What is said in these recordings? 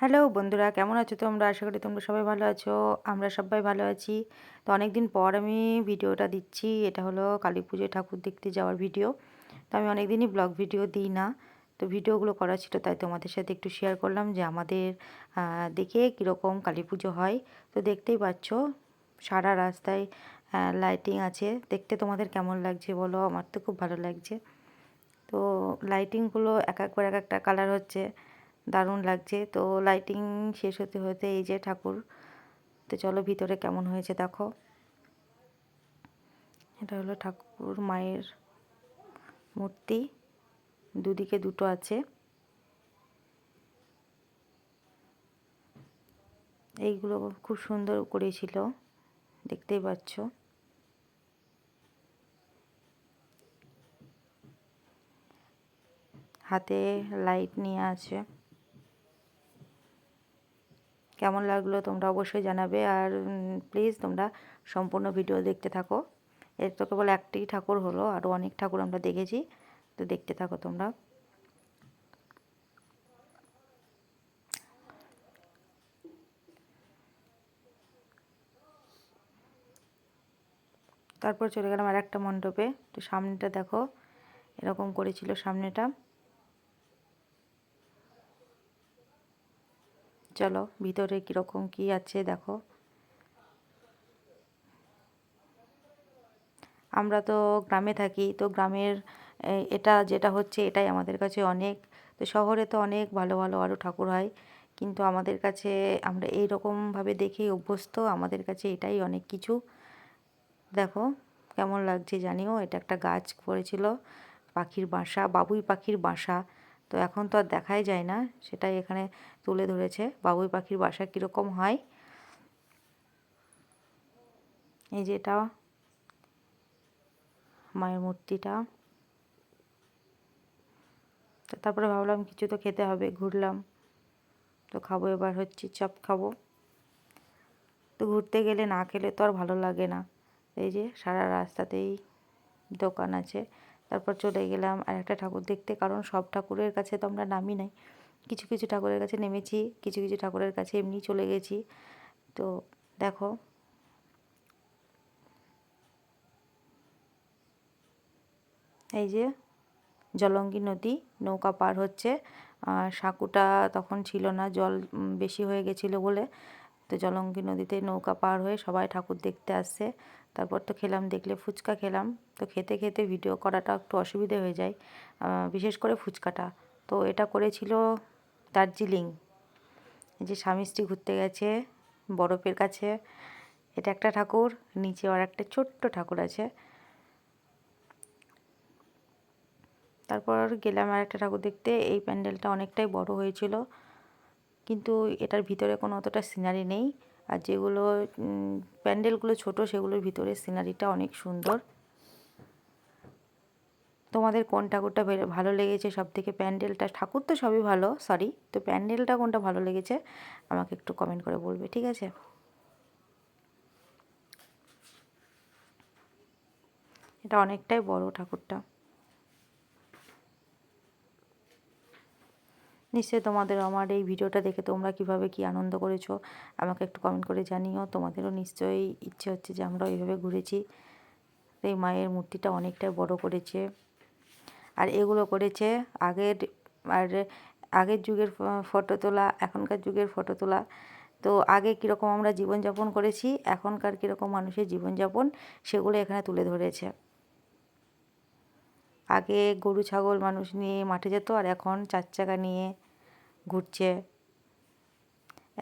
Hello বন্ধুরা, কেমন আছো তোমরা? আশা করি তোমরা সবাই ভালো আছো। আমরা সবাই ভালো আছি। তো অনেক দিন পর আমি ভিডিওটা দিচ্ছি। এটা হলো কালী পুজো ঠাকুর দেখতে যাওয়ার ভিডিও। তো আমি অনেক দিনই ব্লগ ভিডিও দিই না। তো ভিডিওগুলো করা ছিল, তাই তোমাদের সাথে একটু শেয়ার করলাম যে আমাদের দেখে কীরকম কালী পুজো হয়। তো দেখতেই পাচ্ছ, সারা রাস্তায় লাইটিং আছে। দেখতে তোমাদের কেমন লাগছে বলো? আমার তো খুব ভালো লাগছে। তো লাইটিংগুলো এক একবার এক একটা কালার হচ্ছে। দারুণ লাগছে। তো লাইটিং শেষ হতে হতে এই যে ঠাকুর, তো চলো ভিতরে কেমন হয়েছে দেখো। এটা হলো ঠাকুর মায়ের মূর্তি, দুদিকে দুটো আছে। এইগুলো খুব সুন্দর করেছিল, দেখতেই পাচ্ছ। হাতে লাইট নিয়ে আছে। কেমন লাগল তোমরা অবশ্যই জানাবে আর প্লিজ তোমরা সম্পূর্ণ ভিডিও দেখতে থাকো। এর তো কেবল একটি ঠাকুর হলো, আরও অনেক ঠাকুর আমরা দেখেছি, তো দেখতে থাকো তোমরা। তারপর চলে গেলাম আর একটা মণ্ডপে, তো সামনেটা দেখো, এরকম করেছিল সামনেটা। চলো, ভিতরে কীরকম কি আছে দেখো। আমরা তো গ্রামে থাকি, তো গ্রামের এটা যেটা হচ্ছে এটাই আমাদের কাছে অনেক। তো শহরে তো অনেক ভালো ভালো আরও ঠাকুর হয়, কিন্তু আমাদের কাছে আমরা এই রকমভাবে দেখেই অভ্যস্ত, আমাদের কাছে এটাই অনেক কিছু। দেখো, কেমন লাগছে জানিও, এটা একটা গাছ পড়েছিল, পাখির বাসা, বাবুই পাখির বাসা। তো এখন তো আর দেখাই যায় না, সেটাই এখানে তুলে ধরেছে। বাবুই পাখির বাসা কীরকম হয়? এই যে এটা, মায়ের মূর্তিটা। তারপরে ভাবলাম কিছু তো খেতে হবে, ঘুরলাম। তো খাব এবার, হচ্ছে চপ খাব। তো ঘুরতে গেলে না খেলে তো আর ভালো লাগে না। এই যে সারা রাস্তাতেই দোকান আছে। তারপর চলে গেলাম আর একটা ঠাকুর দেখতে, কারণ সব ঠাকুরের কাছে তো আমরা নামি নাই। কিছু কিছু ঠাকুরের কাছে নেমেছি, কিছু কিছু ঠাকুরের কাছে এমনি চলে গেছি। তো দেখো। এই যে জলঙ্গি নদী, নৌকা পার হচ্ছে। সাঁকুটা তখন ছিল না, জল বেশি হয়ে গেছিল বলে। তো জলঙ্গি নদীতে নৌকা পার হয়ে সবাই ঠাকুর দেখতে আসছে তারপর তো খেলাম, দেখলে ফুচকা খেলাম। তো খেতে খেতে ভিডিও করাটা একটু অসুবিধে হয়ে যায় বিশেষ করে ফুচকাটা। তো এটা করেছিল দার্জিলিং। যে স্বামী স্ত্রী ঘুরতে গেছে, বরফের কাছে। এটা একটা ঠাকুর, নিচে আর একটা ছোট্ট ঠাকুর আছে। তারপর গেলাম আর একটা ঠাকুর দেখতে। এই প্যান্ডেলটা অনেকটাই বড় হয়েছিল। কিন্তু এটার ভিতরে কোনো অতটা সিনারি নেই। আর যেগুলো প্যান্ডেলগুলো ছোট, সেগুলোর ভিতরে সিনারিটা অনেক সুন্দর। তোমাদের কোন ঠাকুরটা ভালো লেগেছে? সব থেকে প্যান্ডেলটা, ঠাকুর তো সবই ভালো সরি তো প্যান্ডেলটা কোনটা ভালো লেগেছে? আমাকে একটু কমেন্ট করে বলবে, ঠিক আছে? এটা অনেকটাই বড় ঠাকুরটা। নিশ্চয়ই তোমাদের আমার এই ভিডিওটা দেখে তোমরা কীভাবে কি আনন্দ করেছ, আমাকে একটু কমেন্ট করে জানিও। তোমাদেরও নিশ্চয়ই ইচ্ছে হচ্ছে যে আমরা ওইভাবে ঘুরেছি। এই মায়ের মূর্তিটা অনেকটাই বড় করেছে। আর এগুলো করেছে আগের, আর আগের যুগের ফটো তোলা, এখনকার যুগের ফটো তোলা। তো আগে কীরকম আমরা জীবনযাপন করেছি, এখনকার কীরকম মানুষের জীবনযাপন, সেগুলো এখানে তুলে ধরেছে। আগে গরু, ছাগল মানুষ নিয়ে মাঠে যেত আর এখন চার চাকা নিয়ে ঘুরছে।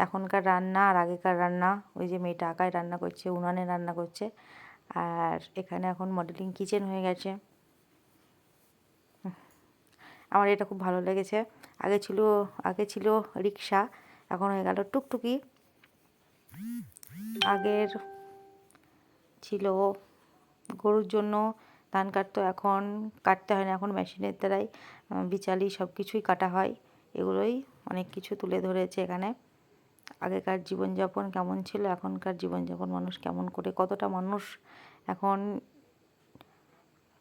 এখনকার রান্না আর আগেকার রান্না, ওই যে মেয়েটা আঁকায় রান্না করছে, উনানে রান্না করছে আর এখানে এখন মডেলিং কিচেন হয়ে গেছে। আমার এটা খুব ভালো লেগেছে। আগে ছিল আগে ছিল রিক্সা, এখন হয়ে গেল টুকটুকি। আগের ছিল গরুর জন্য ধান কাটতো এখন কাটতে হয় না, এখন মেশিনের দ্বারাই বিচালি সব কিছুই কাটা হয়। এগুলোই অনেক কিছু তুলে ধরেছে এখানে। আগেকার জীবনযাপন কেমন ছিল, এখনকার জীবনযাপন মানুষ কেমন করে, কতটা মানুষ এখন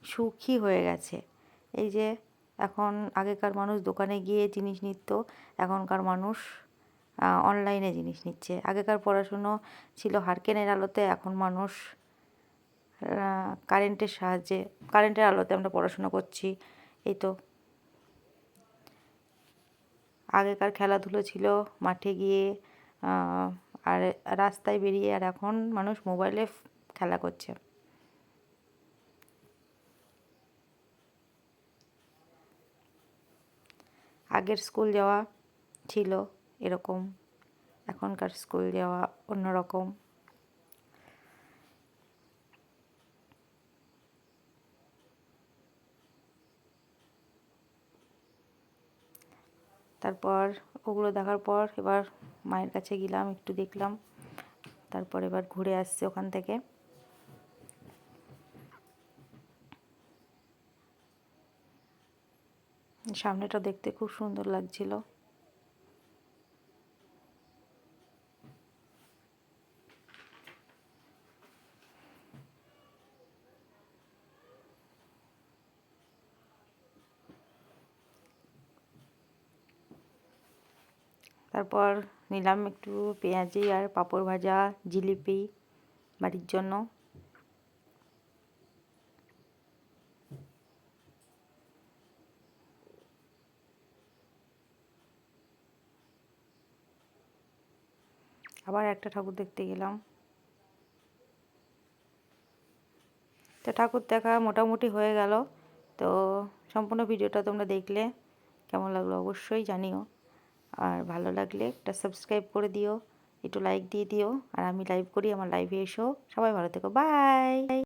সুখী হয়ে গেছে। এই যে এখন আগেকার মানুষ দোকানে গিয়ে জিনিস নিত, এখনকার মানুষ অনলাইনে জিনিস নিচ্ছে। আগেকার পড়াশুনো ছিল হারকেনের আলোতে, এখন মানুষ কারেন্টের সাহায্যে কারেন্টের আলোতে আমরা পড়াশোনা করছি, এই তো। আগেকার খেলাধুলো ছিল মাঠে গিয়ে আর রাস্তায় বেরিয়ে আর এখন মানুষ মোবাইলে খেলা করছে। আগের স্কুল যাওয়া ছিল এরকম, এখনকার স্কুল যাওয়া অন্যরকম। তারপর ওগুলো দেখার পর এবার মায়ের কাছে গেলাম, একটু দেখলাম। তারপর এবার ঘুরে আসছে ওখান থেকে। সামনেটা দেখতে খুব সুন্দর লাগছিল। তারপর নিলাম একটু পেঁয়াজি আর পাঁপড় ভাজা, জিলিপি বাড়ির জন্য। আবার একটা ঠাকুর দেখতে গেলাম। তো ঠাকুর দেখা মোটামুটি হয়ে গেল। তো সম্পূর্ণ ভিডিওটা তোমরা দেখলে, কেমন লাগল অবশ্যই জানিও। আর ভালো লাগলে একটা সাবস্ক্রাইব করে দিও, একটু লাইক দিয়ে দিও। আর আমি লাইভ করি আমার লাইভে এসো। সবাই ভালো থেকো। বাই